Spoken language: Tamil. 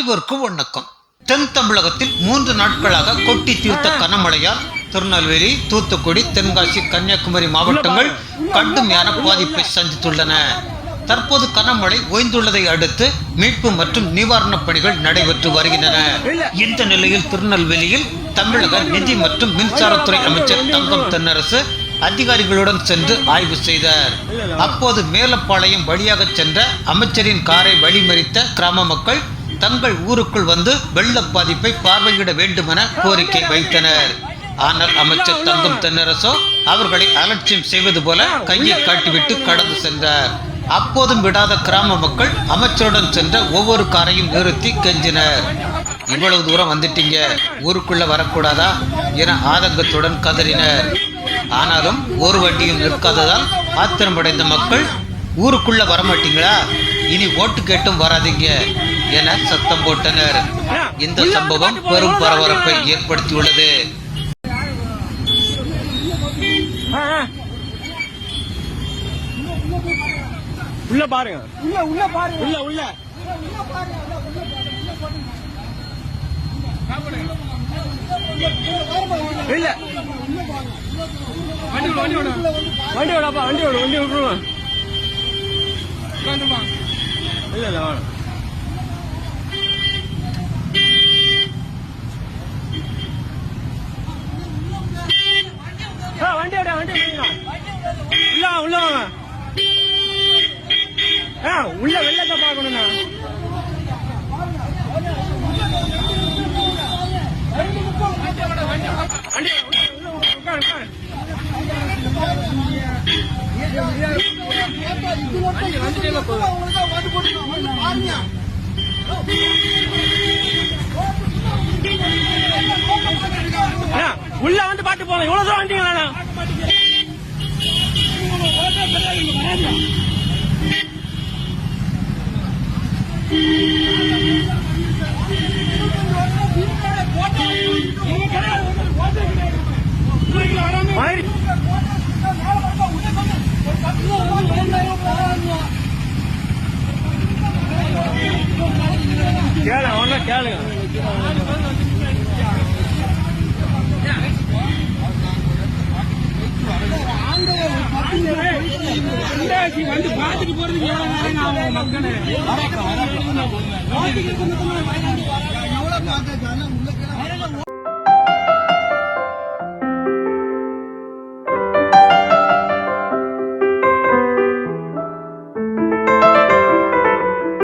அனைவருக்கு வணக்கம். தென் தமிழகத்தில் மூன்று நாட்களாக கொட்டி தீர்த்த கனமழையால் திருநெல்வேலி தூத்துக்குடி தென்காசி கன்னியாகுமரி மாவட்டங்கள் கடுமையான பாதிப்பை சந்தித்துள்ளன. தற்போது கனமழை ஓய்ந்துள்ளதை அடுத்து மீட்பு மற்றும் நிவாரணப் பணிகள் நடைபெற்று வருகின்றன. இந்த நிலையில் திருநெல்வேலியில் தமிழக நிதி மற்றும் மின்சாரத்துறை அமைச்சர் தங்கம் தென்னரசு அதிகாரிகளுடன் சென்று ஆய்வு செய்தார். அப்போது மேலப்பாளையம் வழியாக சென்ற அமைச்சரின் காரை வழிமறித்த கிராம மக்கள் தங்கள் ஊருக்குள் வந்து வெள்ள பாதிப்பை பார்வையிட வேண்டுமென கோரிக்கை வைத்தனர். ஆனால் அமைச்சர் தங்கம் தென்னரசோ அவர்களை அலட்சியம் செய்வது போல கையை காட்டிவிட்டு கடந்து சென்றார். அப்போதும் விடாத கிராம மக்கள் அமைச்சருடன் சென்ற ஒவ்வொரு காரையும் நிறுத்தி கெஞ்சினர். இவ்வளவு தூரம் வந்துட்டீங்க. ஊருக்குள்ள வரக்கூடாதா? என ஆதங்கத்துடன் கதறினர். ஆனாலும் ஒரு வண்டியும் நிற்காததால் ஆத்திரமடைந்த மக்கள் ஊருக்குள்ள வரமாட்டீங்களா? இனி ஓட்டு கேட்டும் வராதீங்க. என சத்தம் போட்டனர். இந்த சம்பவம் பெரும் பரபரப்பை ஏற்படுத்தியுள்ளது. உள்ள பாருங்க. உள்ள உள்ள பாருங்க. உள்ள உள்ள. இல்ல. வண்டி வண்டி விடு. வண்டி விடப்பா வண்டி விடு வண்டி விட்டுருவோம் இல்ல இல்ல வாங்க ஆ, வண்டி விட வண்டி விடுங்க. உள்ள வாங்க, உள்ள வாங்க ஆ, உள்ள வெள்ளத்தை பார்க்கணும்ண்ணா வண்டி உள்ள, உள்ள, உட்காரு, உட்காரு. வந்துட்டே உள்ள வந்து பாட்டு போலாம் இவ்வளவு தூரம் வந்தீங்களா மாதிரி கேளுங்க. வந்து பாத்துட்டு போறதுக்கு எவ்வளவு நேரம் ஆகும் மக்களே